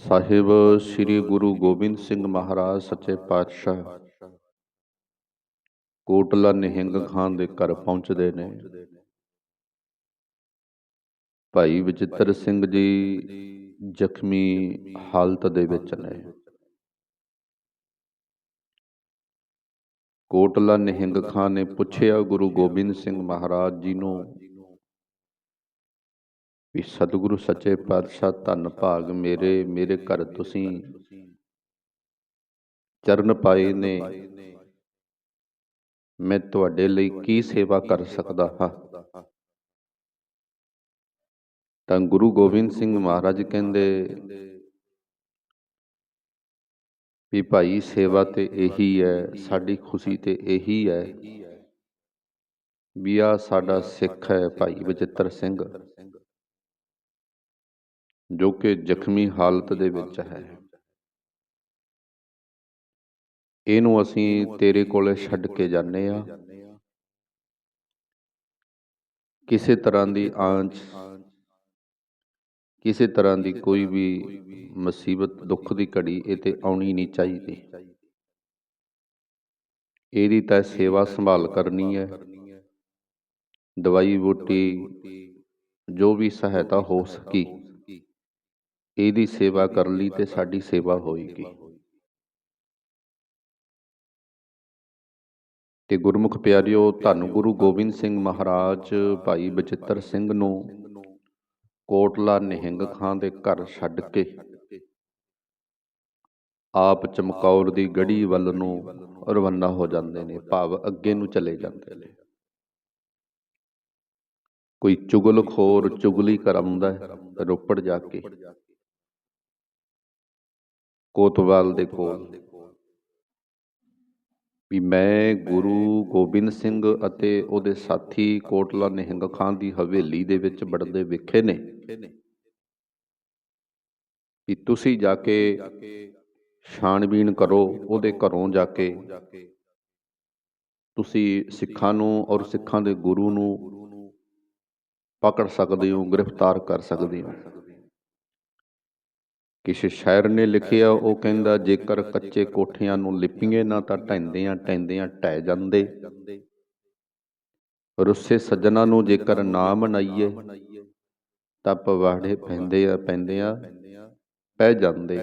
ਸਾਹਿਬ, ਸ੍ਰੀ ਗੁਰੂ ਗੋਬਿੰਦ ਸਿੰਘ ਮਹਾਰਾਜ ਸੱਚੇ ਪਾਤਸ਼ਾਹ। ਕੋਟਲਾ ਨਿਹੰਗ ਖਾਨ ਦੇ ਘਰ ਪਹੁੰਚਦੇ ਨੇ। ਭਾਈ ਵਿਚਿੱਤਰ ਸਿੰਘ ਜੀ ਜ਼ਖਮੀ ਹਾਲਤ ਦੇ ਵਿੱਚ ਨੇ। ਕੋਟਲਾ ਨਿਹੰਗ ਖਾਨ ਨੇ ਪੁੱਛਿਆ ਗੁਰੂ ਗੋਬਿੰਦ ਸਿੰਘ ਮਹਾਰਾਜ ਜੀ ਨੂੰ ਵੀ ਸਤਿਗੁਰੂ, ਸੱਚੇ ਪਾਤਸ਼ਾਹ, ਧੰਨ ਭਾਗ ਮੇਰੇ ਮੇਰੇ ਘਰ ਤੁਸੀਂ ਚਰਨ ਪਾਏ ਨੇ। ਮੈਂ ਤੁਹਾਡੇ ਲਈ ਕੀ ਸੇਵਾ ਕਰ ਸਕਦਾ ਹਾਂ? ਤਾਂ ਗੁਰੂ ਗੋਬਿੰਦ ਸਿੰਘ ਮਹਾਰਾਜ ਕਹਿੰਦੇ, ਵੀ ਭਾਈ, ਸੇਵਾ ਤੇ ਇਹੀ ਹੈ, ਸਾਡੀ ਖੁਸ਼ੀ ਤੇ ਇਹੀ ਹੈ ਵੀ ਆ ਸਾਡਾ ਸਿੱਖ ਹੈ ਭਾਈ ਬਚਿੱਤਰ ਸਿੰਘ। ਜੋ ਕਿ ਜ਼ਖਮੀ ਹਾਲਤ ਦੇ ਵਿੱਚ ਹੈ। ਇਹਨੂੰ ਅਸੀਂ ਤੇਰੇ ਕੋਲੇ ਛੱਡ ਕੇ ਜਾਂਦੇ ਆ ਕਿਸੇ ਤਰ੍ਹਾਂ ਦੀ ਆਂਚ ਕਿਸੇ ਤਰ੍ਹਾਂ ਦੀ ਕੋਈ ਵੀ ਮੁਸੀਬਤ ਦੁੱਖ ਦੀ ਘੜੀ ਇਹ ਤੇ ਆਉਣੀ ਨਹੀਂ ਚਾਹੀਦੀ। ਇਹਦੀ ਤਾਂ ਸੇਵਾ ਸੰਭਾਲ ਕਰਨੀ ਹੈ। ਦਵਾਈ ਬੂਟੀ ਜੋ ਵੀ ਸਹਾਇਤਾ ਹੋ ਸਕੀ। ਇਹਦੀ ਸੇਵਾ ਕਰ ਲਈ ਤੇ ਸਾਡੀ ਸੇਵਾ ਹੋਏਗੀ। ਤੇ ਗੁਰਮੁਖ ਪਿਆਰਿਓ, ਧੰਨ ਗੁਰੂ ਗੋਬਿੰਦ ਸਿੰਘ ਮਹਾਰਾਜ ਭਾਈ ਬਚਿੱਤਰ ਸਿੰਘ ਨੂੰ ਕੋਟਲਾ ਨਿਹੰਗ ਖਾਂ ਦੇ ਘਰ ਛੱਡ ਕੇ ਆਪ ਚਮਕੌਰ ਦੀ ਗੜੀ ਵੱਲ ਨੂੰ ਰਵਾਨਾ ਹੋ ਜਾਂਦੇ ਨੇ, ਭਾਵ ਅੱਗੇ ਨੂੰ ਚਲੇ ਜਾਂਦੇ ਨੇ। ਕੋਈ ਚੁਗਲਖੋਰ ਚੁਗਲੀ ਕਰਾਉਂਦਾ ਰੋਪੜ ਜਾ ਕੇ। ਕੋਤਵਾਲ ਦੇ ਕੋਲ। ਵੀ ਮੈਂ ਗੁਰੂ ਗੋਬਿੰਦ ਸਿੰਘ ਅਤੇ ਉਹਦੇ ਸਾਥੀ ਕੋਟਲਾ ਨਿਹੰਗ ਖਾਨ ਦੀ ਹਵੇਲੀ ਦੇ ਵਿੱਚ ਵੜਦੇ ਵਿਖੇ ਨੇ। ਵੀ ਤੁਸੀਂ ਜਾ ਕੇ ਛਾਣਬੀਣ ਕਰੋ ਉਹਦੇ ਘਰੋਂ ਜਾ ਕੇ। ਤੁਸੀਂ ਸਿੱਖਾਂ ਨੂੰ ਔਰ ਸਿੱਖਾਂ ਦੇ ਗੁਰੂ ਨੂੰ ਪਕੜ ਸਕਦੇ ਹੋ ਗ੍ਰਿਫਤਾਰ ਕਰ ਸਕਦੇ ਹੋ। ਕਿਸੇ ਸ਼ਾਇਰ ਨੇ ਲਿਖਿਆ, ਉਹ ਕਹਿੰਦਾ, ਜੇਕਰ ਕੱਚੇ ਕੋਠਿਆਂ ਨੂੰ ਲਿਪੀਏ ਨਾ ਤਾਂ ਢੈਂਦਿਆਂ ਢੈਂਦਿਆਂ ਢਹਿ ਜਾਂਦੇ। ਰੁੱਸੇ ਸੱਜਣਾ ਨੂੰ ਜੇਕਰ ਨਾ ਮਨਾਈਏ, ਤਾਂ ਪਵਾੜੇ ਪੈਂਦੇ ਆ ਪੈਂਦੇ ਆ ਪੈ ਜਾਂਦੇ।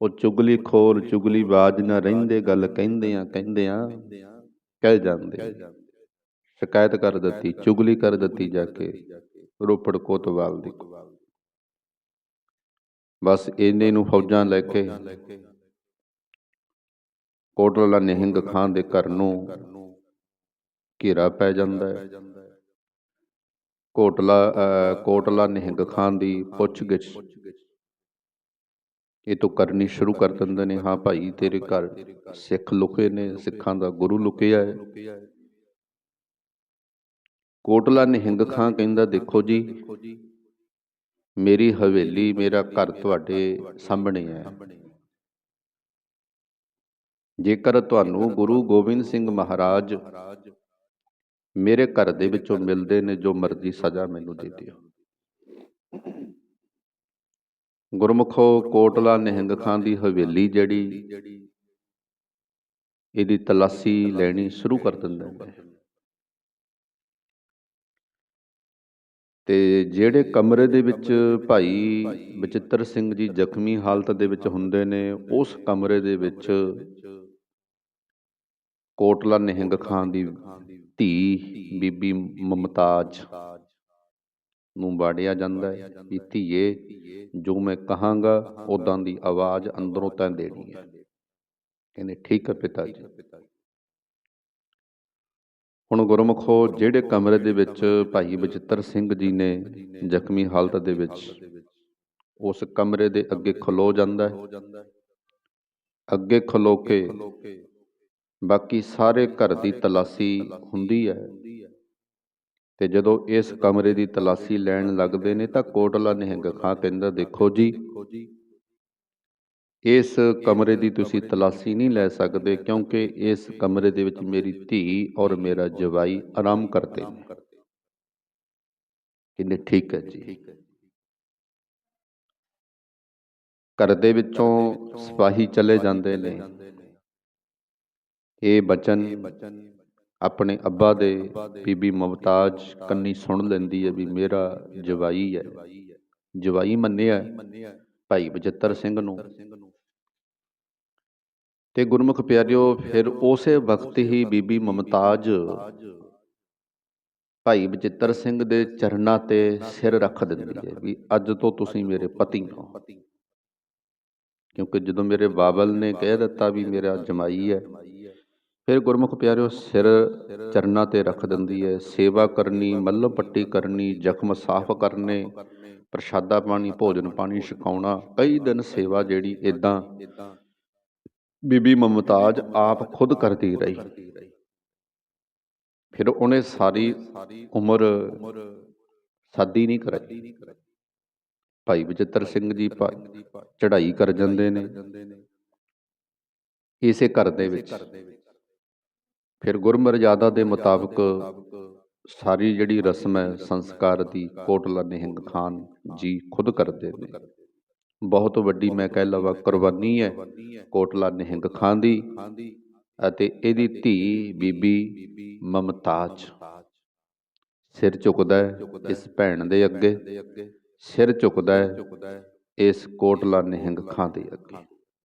ਉਹ ਚੁਗਲੀ ਖੋਰ ਚੁਗਲੀ ਬਾਜ ਨਾ ਰਹਿੰਦੇ, ਗੱਲ ਕਹਿੰਦੇ ਆ ਕਹਿੰਦੇ ਆ ਕਹਿ ਜਾਂਦੇ। ਸ਼ਿਕਾਇਤ ਕਰ ਦਿੱਤੀ, ਚੁਗਲੀ ਕਰ ਦਿੱਤੀ ਜਾ ਕੇ ਰੋਪੜ ਕੋਤਵਾਲ ਦੀ। ਬਸ ਇਹਨੇ ਨੂੰ ਫੌਜਾਂ ਲੈ ਕੇ ਕੋਟਲਾ ਨਿਹੰਗ ਖਾਨ ਦੇ ਘਰ ਨੂੰ ਘੇਰਾ ਪੈ ਜਾਂਦਾ ਹੈ। ਕੋਟਲਾ ਕੋਟਲਾ ਨਿਹੰਗ ਖਾਨ ਦੀ ਪੁੱਛਗਿੱਛ। ਇਹ ਤੋਂ ਕਰਨੀ ਸ਼ੁਰੂ ਕਰ ਦਿੰਦੇ ਨੇ, ਹਾਂ ਭਾਈ, ਤੇਰੇ ਘਰ ਸਿੱਖ ਲੁਕੇ ਨੇ, ਸਿੱਖਾਂ ਦਾ ਗੁਰੂ ਲੁਕਿਆ ਹੈ। ਕੋਟਲਾ ਨਿਹੰਗ ਖਾਂ ਕਹਿੰਦਾ, ਦੇਖੋ ਜੀ ਮੇਰੀ ਹਵੇਲੀ, ਮੇਰਾ ਘਰ ਤੁਹਾਡੇ ਸਾਹਮਣੇ ਹੈ। ਜੇਕਰ ਤੁਹਾਨੂੰ ਗੁਰੂ ਗੋਬਿੰਦ ਸਿੰਘ ਮਹਾਰਾਜ ਮੇਰੇ ਘਰ ਦੇ ਵਿੱਚੋਂ ਮਿਲਦੇ ਨੇ, ਜੋ ਮਰਜ਼ੀ ਸਜ਼ਾ ਮੈਨੂੰ ਦੇ ਦਿਓ। ਗੁਰਮੁਖੋ, ਕੋਟਲਾ ਨਿਹੰਗ ਖਾਨ ਦੀ ਹਵੇਲੀ ਜਿਹੜੀ, ਇਹਦੀ ਤਲਾਸ਼ੀ ਲੈਣੀ ਸ਼ੁਰੂ ਕਰ ਦਿੰਦਾ ਨੇ। ਤੇ ਜਿਹੜੇ ਕਮਰੇ ਦੇ ਵਿੱਚ ਭਾਈ ਬਚਿੱਤਰ ਸਿੰਘ ਜੀ ਜ਼ਖਮੀ ਹਾਲਤ ਦੇ ਵਿੱਚ ਹੁੰਦੇ ਨੇ, ਉਸ ਕਮਰੇ ਦੇ ਵਿੱਚ ਕੋਟਲਾ ਨਿਹੰਗ ਖਾਨ ਦੀ ਧੀ ਬੀਬੀ ਮਮਤਾਜ ਨੂੰ ਬਾੜਿਆ ਜਾਂਦਾ ਹੈ। ਵੀ ਧੀਏ, ਜੋ ਮੈਂ ਕਹਾਂਗਾ ਉਦਾਂ ਦੀ ਆਵਾਜ਼ ਅੰਦਰੋਂ ਤੈਂ ਦੇਣੀ ਹੈ। ਕਹਿੰਦੇ ਠੀਕ ਹੈ ਪਿਤਾ ਜੀ। ਹੁਣ ਗੁਰਮੁਖੋ ਜਿਹੜੇ ਕਮਰੇ ਦੇ ਵਿੱਚ ਭਾਈ ਬਚਿੱਤਰ ਸਿੰਘ ਜੀ ਨੇ ਜ਼ਖਮੀ ਹਾਲਤ ਦੇ ਵਿੱਚ, ਉਸ ਕਮਰੇ ਦੇ ਅੱਗੇ ਖਲੋ ਜਾਂਦਾ ਹੈ। ਅੱਗੇ ਖਲੋ ਕੇ ਬਾਕੀ ਸਾਰੇ ਘਰ ਦੀ ਤਲਾਸ਼ੀ ਹੁੰਦੀ ਹੈ। ਤੇ ਜਦੋਂ ਇਸ ਕਮਰੇ ਦੀ ਤਲਾਸ਼ੀ ਲੈਣ ਲੱਗਦੇ ਨੇ ਤਾਂ ਕੋਟਲਾ ਨਿਹੰਗ ਖਾਂ ਕਹਿੰਦਾ ਦੇਖੋ ਜੀ। ਇਸ ਕਮਰੇ ਦੀ ਤੁਸੀਂ ਤਲਾਸ਼ੀ ਨਹੀਂ ਲੈ ਸਕਦੇ ਕਿਉਂਕਿ ਇਸ ਕਮਰੇ ਦੇ ਵਿੱਚ ਮੇਰੀ ਧੀ ਔਰ ਮੇਰਾ ਜਵਾਈ ਆਰਾਮ ਕਰਦੇ ਨੇ। ਕਹਿੰਦੇ ਠੀਕ ਹੈ ਜੀ। ਘਰ ਦੇ ਵਿੱਚੋਂ ਸਿਪਾਹੀ ਚਲੇ ਜਾਂਦੇ ਨੇ। ਇਹ ਬਚਨ ਆਪਣੇ ਅੱਬਾ ਦੇ ਬੀਬੀ ਮੁਮਤਾਜ ਕੰਨੀ ਸੁਣ ਲੈਂਦੀ ਹੈ ਵੀ ਮੇਰਾ ਜਵਾਈ ਹੈ। ਜਵਾਈ ਮੰਨਿਆ ਭਾਈ ਬਚਿੱਤਰ ਸਿੰਘ ਨੂੰ। ਤੇ ਗੁਰਮੁਖ ਪਿਆਰਿਓ, ਫਿਰ ਉਸੇ ਵਕਤ ਹੀ ਬੀਬੀ ਮੁਮਤਾਜ ਭਾਈ ਬਚਿੱਤਰ ਸਿੰਘ ਦੇ ਚਰਨਾਂ ਤੇ ਸਿਰ ਰੱਖ ਦਿੰਦੀ ਹੈ ਵੀ ਅੱਜ ਤੋਂ ਤੁਸੀਂ ਮੇਰੇ ਪਤੀ ਹੋ। ਕਿਉਂਕਿ ਜਦੋਂ ਮੇਰੇ ਬਾਬਲ ਨੇ ਕਹਿ ਦਿੱਤਾ ਵੀ ਮੇਰਾ ਜਮਾਈ ਹੈ, ਫਿਰ ਗੁਰਮੁਖ ਪਿਆਰਿਓ ਸਿਰ ਚਰਨਾਂ ਤੇ ਰੱਖ ਦਿੰਦੀ ਹੈ, ਸੇਵਾ ਕਰਨੀ, ਮੱਲੋ ਪੱਟੀ ਕਰਨੀ, ਜ਼ਖਮ ਸਾਫ਼ ਕਰਨੇ, ਪ੍ਰਸ਼ਾਦਾ ਪਾਣੀ, ਭੋਜਨ ਪਾਣੀ, ਛਕਾਉਣਾ, ਕਈ ਦਿਨ ਸੇਵਾ ਜਿਹੜੀ ਇਦਾਂ ਬੀਬੀ ਮਮਤਾਜ ਆਪ ਖੁਦ ਕਰਦੀ ਰਹੀ। ਫਿਰ ਉਹਨੇ ਸਾਰੀ ਉਮਰ ਸਾਦੀ ਨਹੀਂ ਕਰਾਈ। ਭਾਈ ਬਚਿੱਤਰ ਸਿੰਘ ਜੀ ਚੜ੍ਹਾਈ ਕਰ ਜਾਂਦੇ ਨੇ। ਇਸੇ ਘਰ ਦੇ ਵਿੱਚ। ਫਿਰ ਗੁਰਮਰਜ਼ਾਦਾ ਦੇ ਮੁਤਾਬਕ ਸਾਰੀ ਜਿਹੜੀ ਰਸਮ ਹੈ, ਸੰਸਕਾਰ ਦੀ, ਕੋਟਲਾ ਨਿਹੰਗ ਖਾਨ ਜੀ ਖੁਦ ਕਰਦੇ ਨੇ। ਬਹੁਤ ਵੱਡੀ ਮੈਂ ਕਹਿ ਲਵਾਂ ਕੁਰਬਾਨੀ ਹੈ। ਕੋਟਲਾ ਨਿਹੰਗ ਖਾਨ ਦੀ ਅਤੇ ਇਹਦੀ ਧੀ ਬੀਬੀ ਮਮਤਾਜ। ਸਿਰ ਝੁਕਦਾ ਹੈ ਇਸ ਭੈਣ ਦੇ ਅੱਗੇ। ਸਿਰ ਝੁਕਦਾ ਹੈ ਇਸ ਕੋਟਲਾ ਨਿਹੰਗ ਖਾਂ ਦੇ ਅੱਗੇ।